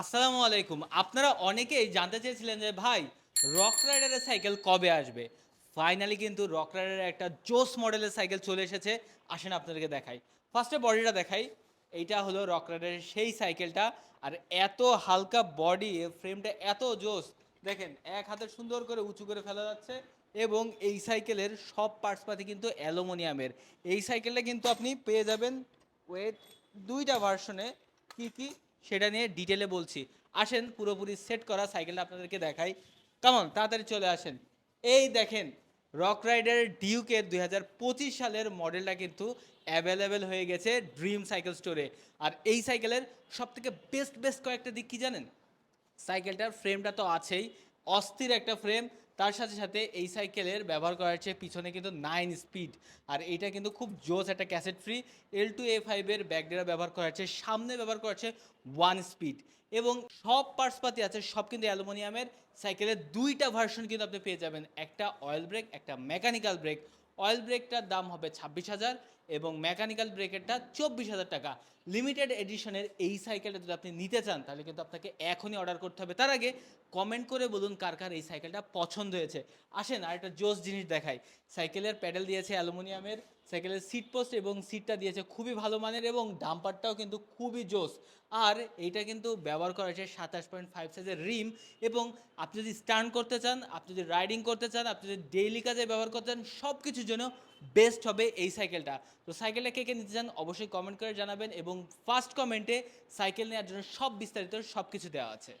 আসসালামু আলাইকুম। আপনারা অনেকেই জানতে চেয়েছিলেন যে, ভাই রক রাইডারের সাইকেল কবে আসবে? ফাইনালি কিন্তু রক রাইডারের একটা জোস মডেলের সাইকেল চলে এসেছে। আসেন আপনাদেরকে দেখাই। ফার্স্টে বডিটা দেখাই। এইটা হলো রক রাইডারের সেই সাইকেলটা আর এত হালকা বডি ফ্রেমটা এত জোস দেখেন, এক হাতে সুন্দর করে উঁচু করে ফেলা যাচ্ছে এবং এই সাইকেলের সব পার্টসপাতি কিন্তু অ্যালুমিনিয়ামের। এই সাইকেলটা কিন্তু আপনি পেয়ে যাবেন ওয়েট দুইটা ভার্সনে কি কি সেটা নিয়ে ডিটেলে বলছি। আসেন, পুরোপুরি সেট করা সাইকেলটা আপনাদেরকে দেখাই। কেমন তাড়াতাড়ি চলে আসেন। এই দেখেন রক রাইডার ডিউকের দুই হাজার পঁচিশ সালের মডেলটা কিন্তু অ্যাভেলেবেল হয়ে গেছে ড্রিম সাইকেল স্টোরে আর এই সাইকেলের সব থেকে বেস্ট বেস্ট কয়েকটা দিক কি জানেন? সাইকেলটার ফ্রেমটা তো আছেই। অস্থির একটা ফ্রেম তার সাথে সাথে এই সাইকেলের ব্যবহার করা হচ্ছে পিছনে কিন্তু নাইন স্পিড আর এটা কিন্তু খুব জোস একটা cassette free L two A ফাইভের ব্যাকডেরা ব্যবহার করা হচ্ছে সামনে ব্যবহার করা হচ্ছে ওয়ান স্পিড এবং সব পার্টসপাতি আছে, সব কিন্তু অ্যালুমিনিয়ামের। সাইকেলের দুইটা ভার্সন কিন্তু আপনি পেয়ে যাবেন। একটা অয়েল ব্রেক একটা মেকানিক্যাল ব্রেক অয়েল ব্রেকটার দাম হবে ছাব্বিশ হাজার এবং মেকানিক্যাল ব্রেকেরটা চব্বিশ হাজার টাকা। লিমিটেড এডিশনের এই সাইকেলটা যদি আপনি নিতে চান, তাহলে কিন্তু আপনাকে এখনই অর্ডার করতে হবে। তার আগে কমেন্ট করে বলুন কার কার এই সাইকেলটা পছন্দ হয়েছে। আসেন আর একটা জোস জিনিস দেখাই। সাইকেলের প্যাডেল দিয়েছে অ্যালুমিনিয়ামের সাইকেলের সিট পোস্ট এবং সিটটা দিয়েছে খুবই ভালো মানের এবং ডাম্পারটাও কিন্তু খুবই জোস। আর এইটা কিন্তু ব্যবহার করা হয়েছে সাতাশ পয়েন্ট ফাইভ সাইজের রিম এবং আপনি যদি স্টান্ট করতে চান, আপনি যদি রাইডিং করতে চান, আপনি যদি ডেইলি কাজে ব্যবহার করতে চান সব কিছুর জন্য বেস্ট হবে এই সাইকেলটা। তো সাইকেলটা কে কে নিতে চান অবশ্যই কমেন্ট করে জানাবেন এবং ফার্স্ট কমেন্টে সাইকেল নেওয়ার জন্য সব বিস্তারিত সব কিছু দেওয়া আছে।